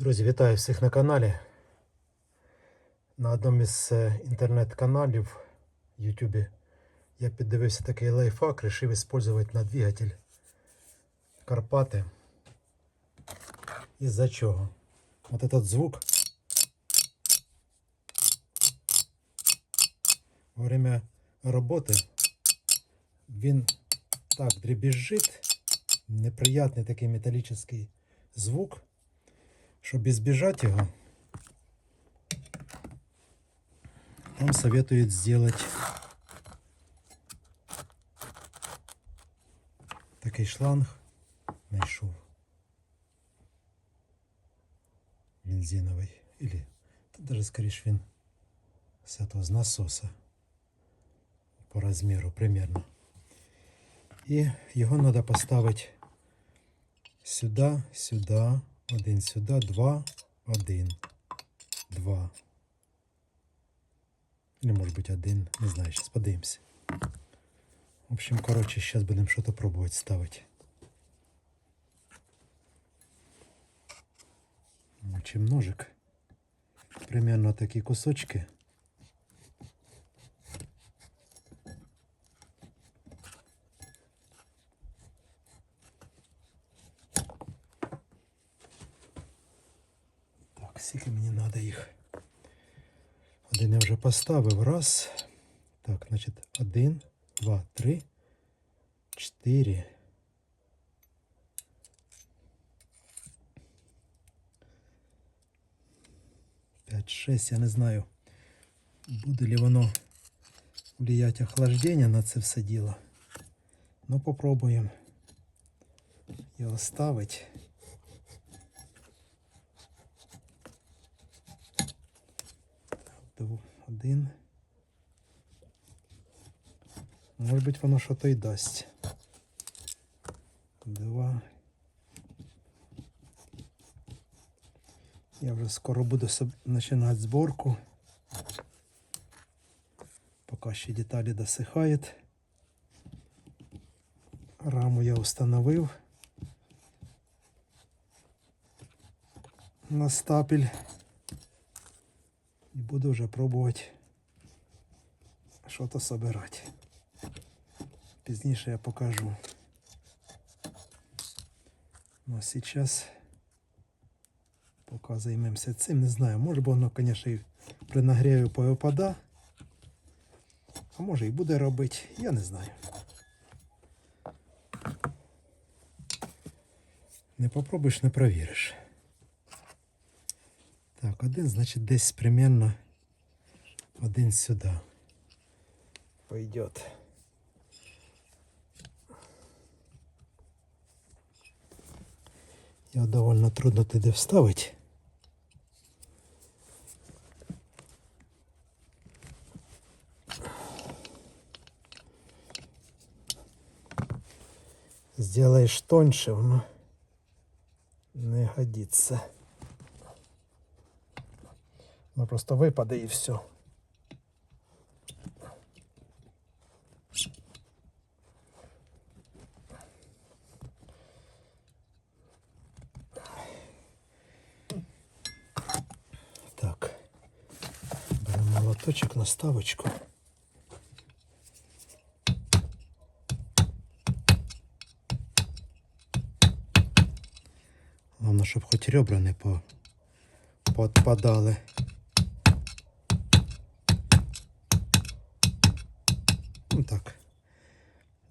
Друзі, вітаю всіх на каналі. На одному із е, інтернет-каналів в Ютубі я піддивився такий лайфхак, вирішив використовувати на двигатель Карпати. Із-за чого? Вот этот звук во время роботи він так дребезжить, неприятний такий металічний звук. Щоб избежать его, вам советуют сделать такий шланг знайшов. Бензиновий. Или та даже скоріше він з этого з насоса по розміру примерно. І його треба поставити сюди, сюди, Один сюди, два, один, два. Или може бути один, не знаю, зараз подивимося. В общем, коротше, зараз будемо щось пробувати ставити. Мочим ножик. Примерно такі кусочки. Скільки мені треба їх. Один я вже поставив. Раз. Так, значить, один, два, три, чотири. П'ять, шесть, я не знаю, буде ли воно влиять охлаждення на це все діло. Ну, попробуємо його ставити. Один. Може бути воно що то й дасть. Два. Я вже скоро буду починати зборку. Поки ще деталі досихають. Раму я установив на стапель. Буду вже пробувати що-то собирати. Пізніше я покажу. Ну а зараз поки займемося цим. Не знаю, може бо воно, звісно, при нагріві повипада. А може і буде робити, я не знаю. Не попробуєш, не провіриш. Так, один, значить, десь примерно один сюди. Пойдет. Його довольно трудно туди вставити. Сделаешь тоньше, воно не годится. Ну просто випаде і все. Так. Беремо молоточок, наставочку. Головне, щоб хоч ребра не по... подпадали.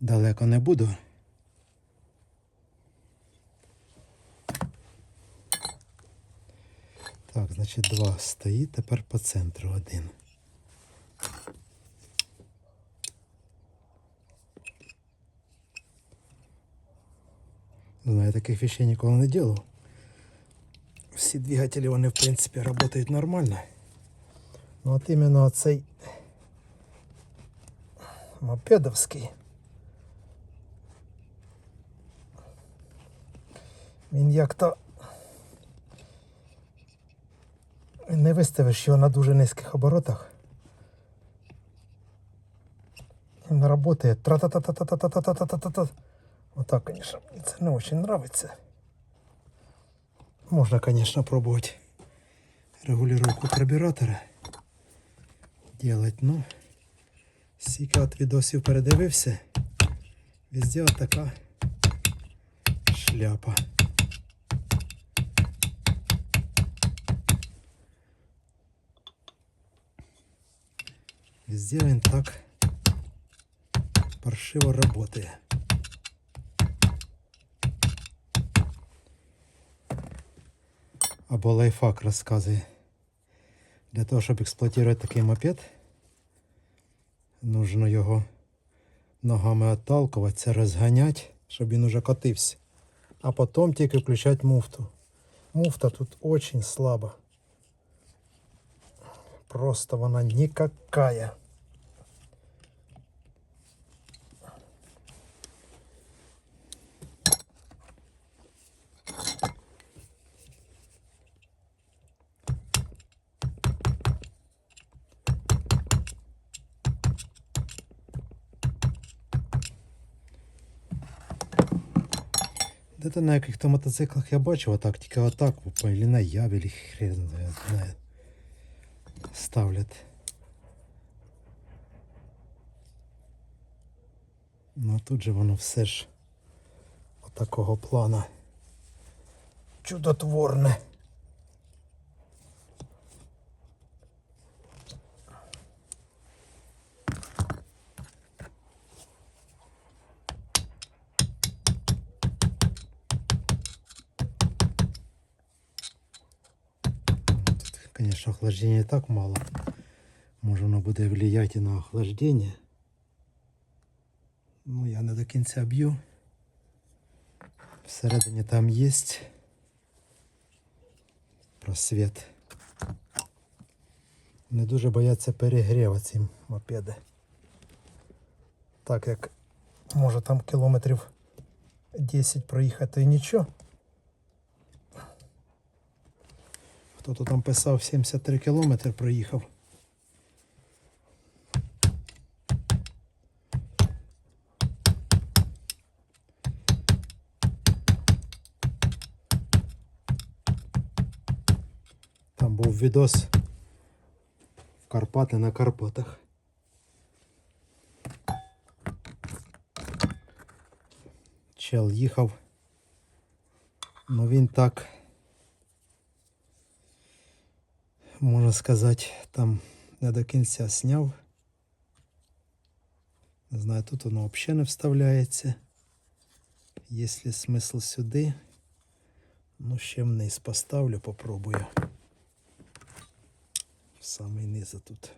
Далеко не буду. Так, значить два стоїть, тепер по центру один. Не знаю, таких вещей ніколи не делал. Всі двигателі, вони, в принципі, працюють нормально. Ну от іменно цей мопедовський. Він як-то не виставиш його на дуже низьких оборотах. Він працює тра-та-та-та-та-та-та-та-та-та-та. Вот так, конечно, мне це не очень нравится. Можна, конечно, пробовать регулировку карбюратора делать, ну, стільки от відосів передивився, везде от така шляпа. Він так паршиво работає. Або лайфхак розказує. Для того, щоб експлуатувати такий мопед, нужно його ногами отталкуватися, розганяти, щоб він уже котився. А потім тільки включати муфту. Муфта тут очень слаба. Просто вона никакая. Де-то на яких-то мотоциклах я бачив отак, тільки отак, или на яві, хрен знає. Ставлять. Ну тут же воно все ж отакого плана. Чудотворне. Охлаждения так мало. Може воно буде влиять на охлаждення. Ну, я не до кінця б'ю. Всередині там є просвіт. Не дуже бояться перегріву ці мопеди. Так як може там кілометрів 10 проїхати і нічого. Хто-то там писав 73 кілометри проїхав. Там був відос в Карпати на Карпатах. Чел їхав. Ну він так, можна сказати, там не до кінця сняв. Не знаю, тут воно взагалі не вставляється. Є смисл сюди. Ну, ще вниз поставлю, попробую. В самий низ тут.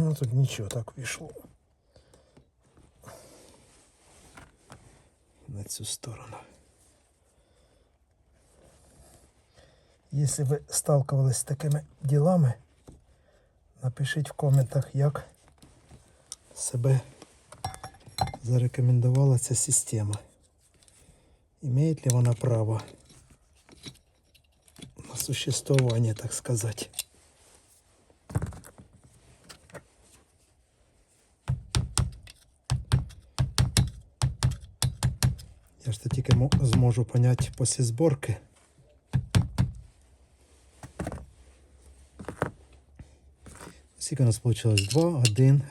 Ну тут нічого так вийшло. На цю сторону. Якщо ви сталкивались з такими ділами, напишіть в коментах, як себе зарекомендувала ця система. Имеет ли вона право на существование, так сказать. Зможу понять після зборки. Скільки у нас вийшло? 2, 1,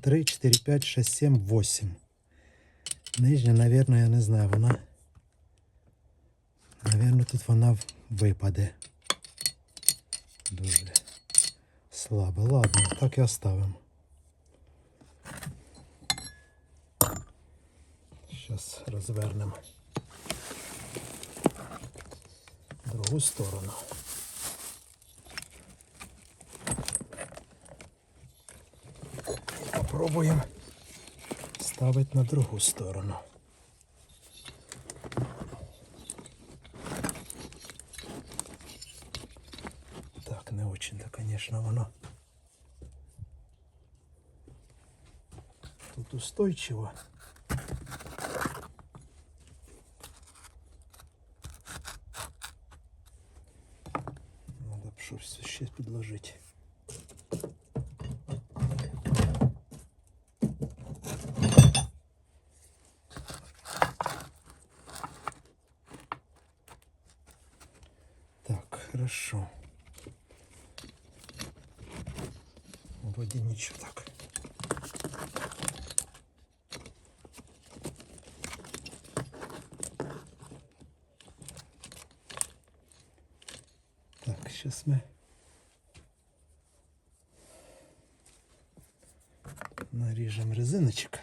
3, 4, 5, 6, 7, 8. Нижня, наверное, я не знаю, вона. Наверное, тут вона випаде. Дуже слабо. Ладно, так і оставимо. Зараз розвернемо другу сторону. Попробуємо ставити на другу сторону. Так, не очень-то, конечно, воно. Тут устойчиво. Хорошо. Вроде ничего так. Так, сейчас мы нарежем резиночек.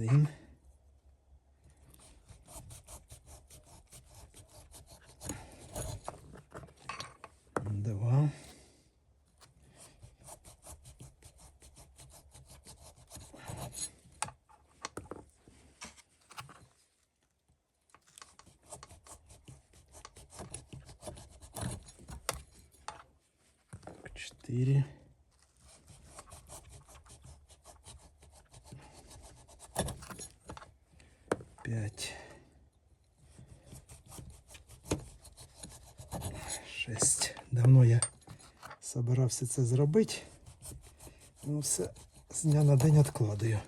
Один. Два. Четыре. Шесть. Давно я собирався це зробити. Ну все з дня на день відкладаю.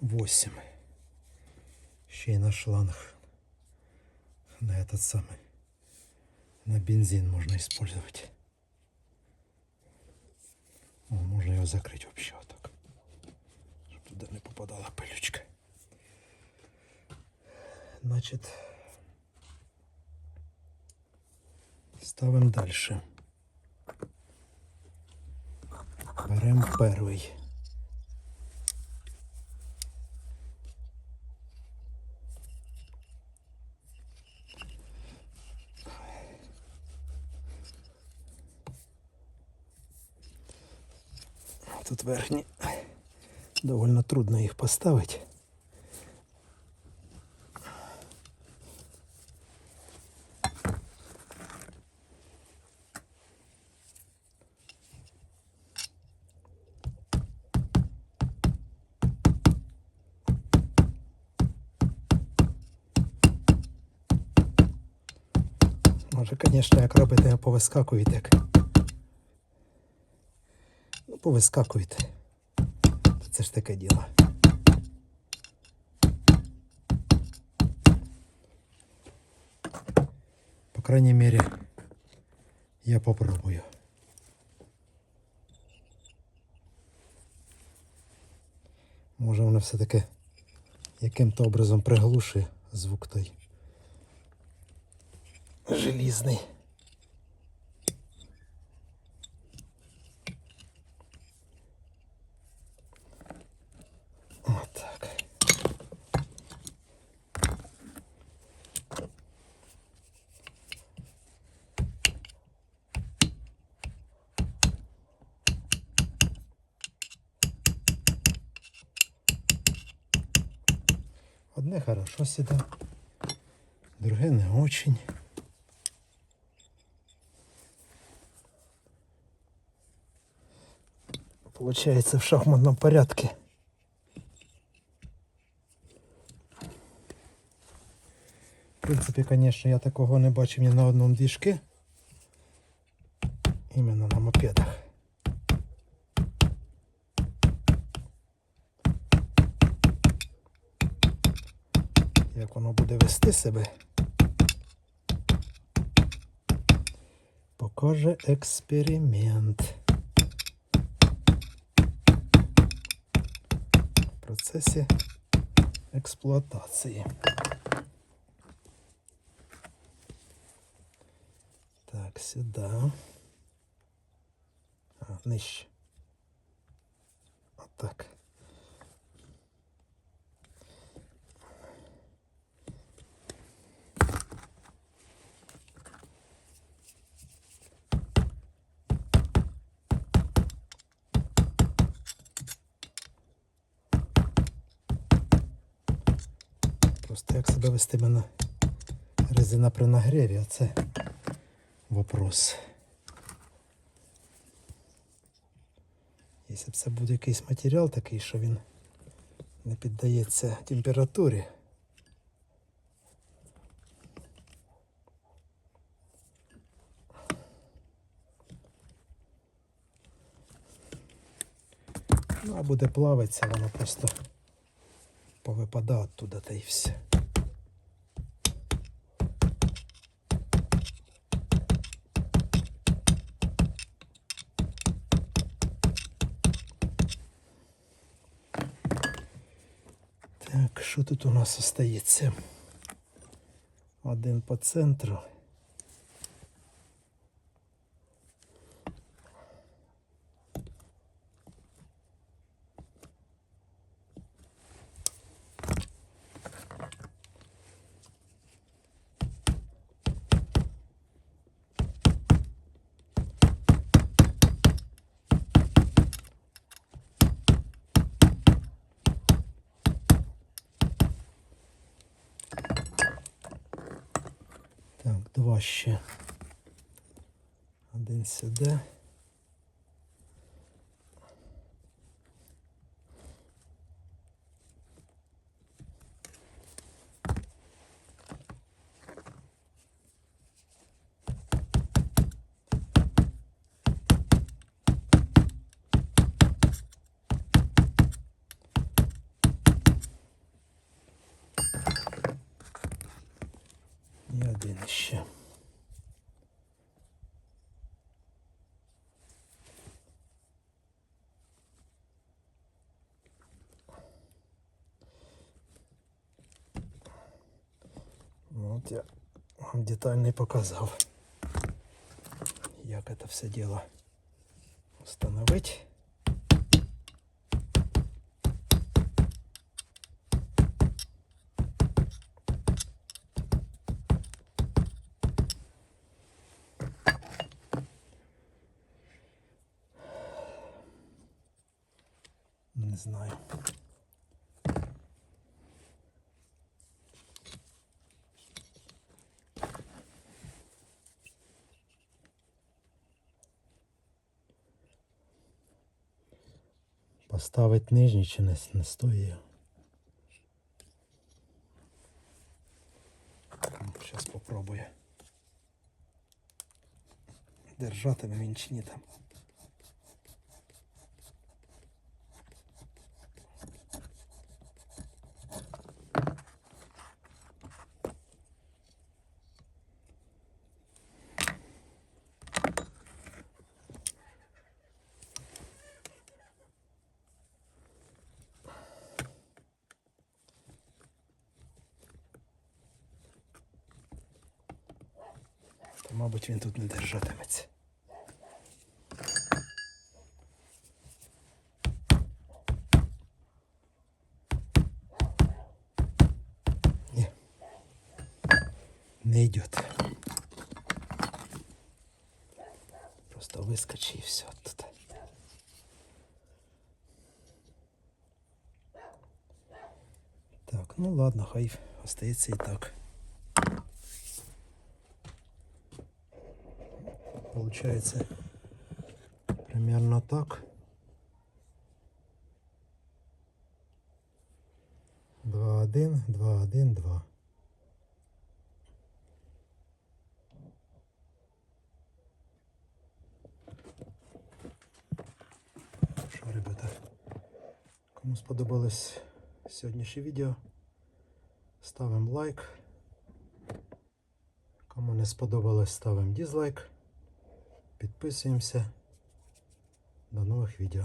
Восемь. Ще й на шланг. На этот самый. На бензин можно использовать. Закрыть вообще вот так. Щоб туди не попадала пилючка. Значить, ставимо далі. Беремо перший. Верхні. Довольно трудно їх поставити. Може, звісно, як робите, повискакують як. Повискакують. Це ж таке діло. По крайней мере, я попробую. Може воно все-таки яким-то образом приглушує звук той желізний. Вот так. Одне хорошо сюда, друге не очень. Получается в шахматном порядке. Принципі, звісно, я такого не бачив ні на одному двіжки. Іменно на мопедах. Як воно буде вести себе. Покаже експеримент. В процесі експлуатації. Так, сюда. А, нижче. Отак. Просто як себе вести мене резина при нагріві, а це вопрос. Якщо б це буде якийсь матеріал такий, що він не піддається температурі. Ну, а буде плавитися, воно просто повипадає оттуда та й все. Так, що тут у нас остається? Один по центру. Так, два ще. Один сюди. І один ще. Ну, От я вам детально показав, як це все діло встановити. Не знаю. Поставить нижній чи не, не стоїть. Зараз спробую. Держатиме він чи ні там. Мабуть, він тут не держатиметься. Ні. Не йдет. Просто выскочи и все тут. Так, ну ладно, хай остається і так. Получается примерно так. Два один, два один, два. Що, ребята? Кому сподобалось сьогоднішнє відео, ставимо лайк. Кому не сподобалось, ставимо дизлайк. Підписуємося. До нових відео.